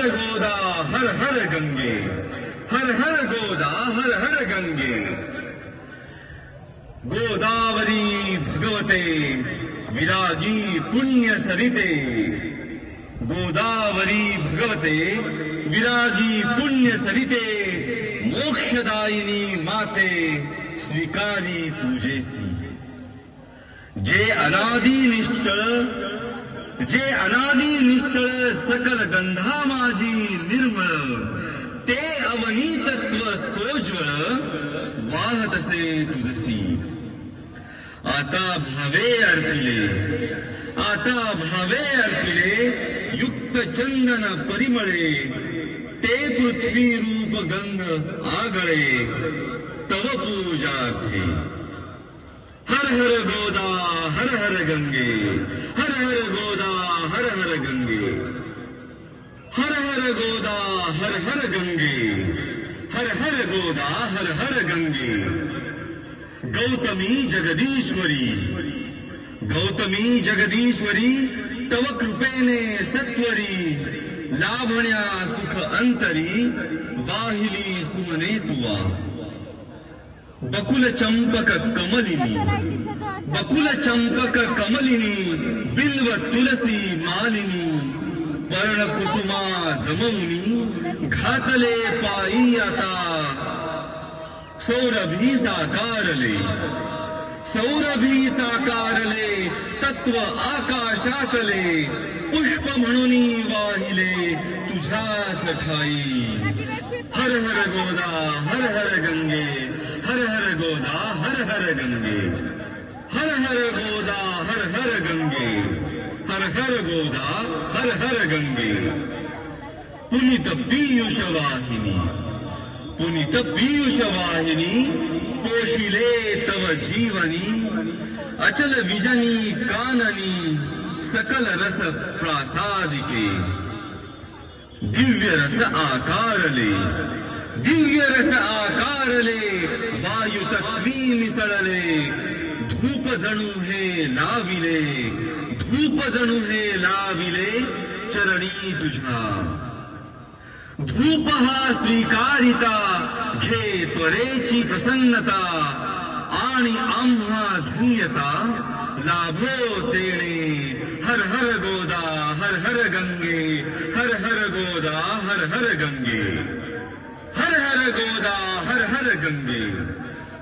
ہر گودا، ہر ہر گنگے۔ ہر ہر گودا، ہر ہر گنگے۔ گوداوری بھگوتے وراگی پنیہ سریتے گوداوری بھگوتے وراگی پنیہ سریتے موکشدائنی ماتے، سویکاری پوجے سی۔ جے انادی نشچل جے انادی کرنی تے آتا ارکلے آتا ارکل چندن پریمنگ آگڑے تب پوجا تھے ہر ہر گودا ہر ہر گنگے ہر ہر گودا ہر ہر گنگے ಹರ ಗೋದಾ, ಹರ ಹರ ಗಂಗೆ. ಹರ ಹರ ಗೋದಾ, ಹರ ಹರ ಗಂಗೆ. ಗೌತಮಿ ಜಗದೀಶ್ವರಿ. ಗೌತಮಿ ಜಗದೀಶ್ವರಿ, ತವ ಕೃಪೇನೆ ಸತ್ವರಿ. ಲಾಭಣ್ಯ ಸುಖ ಅಂತರಿ ವಾಹಿಲಿ ಸುಮನೆ ತುವ. ಬಕುಲ ಚಂಪಕ ಕಮಲಿನಿ. ಬಕುಲ ಚಂಪಕ ಕಮಲಿನಿ, ಬಿಲ್ವ ತುಳಸಿ ಮಾಲಿನಿ. پرڑ کسما زمونی گات پائی آتا سور بھی ساکار لے سور بھی ساکار سا رو آکا منونی واہی لے تجھا چر ہر گودا ہر ہر گنگے ہر ہر گودا ہر ہر گنگے ہر ہر گودا ہر ہر گنگے ہر ہر گودا، ہر ہر گنگے۔ پنت بیوش واہنی پنت بیوش واہنی پوشیلے تو جیونی۔ اچل ویجنی کاننی، سکل رس پراساد کے دیوی رس آکار لے دیوی رس آکار لے وایو تکوین سڑلے۔ دھوپ زنو ہے ناوی لے دھوپزن لا بلے چر تجھا دھوپ اس ویکار گے تو آمہتا لا ہر ہر گودا ہر ہر گنگے ہر ہر گودا ہر ہر گنگے ہر ہر گودا ہر ہر گنگے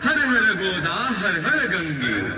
ہر ہر گودا ہر ہر گنگے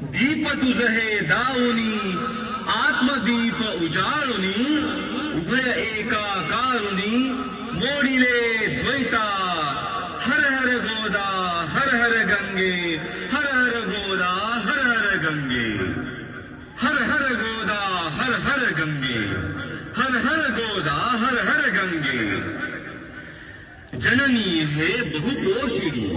دیپ تج داؤنی، آتما دیپ اجاڑی ایک دویتا ہر ہر گودا، ہر ہر گنگے، ہر ہر گودا، ہر ہر گنگے۔ ہر ہر گودا، ہر ہر گنگے۔ ہر ہر گودا، ہر ہر گنگے۔ جننی ہے بہت پوشی۔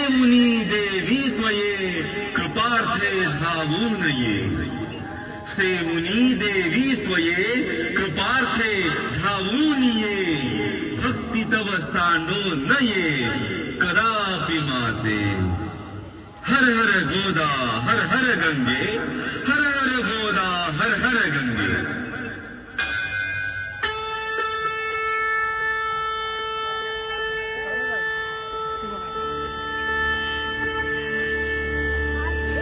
منی منیبے ویسمے کپارتھے دھاوون نئے سے منی منیبے ویسمے کپارتھے دھاوون یہ بھکتی تب سانڈو نئے کداپی ماتے ہر ہر گودا ہر ہر گنگے ہر ہر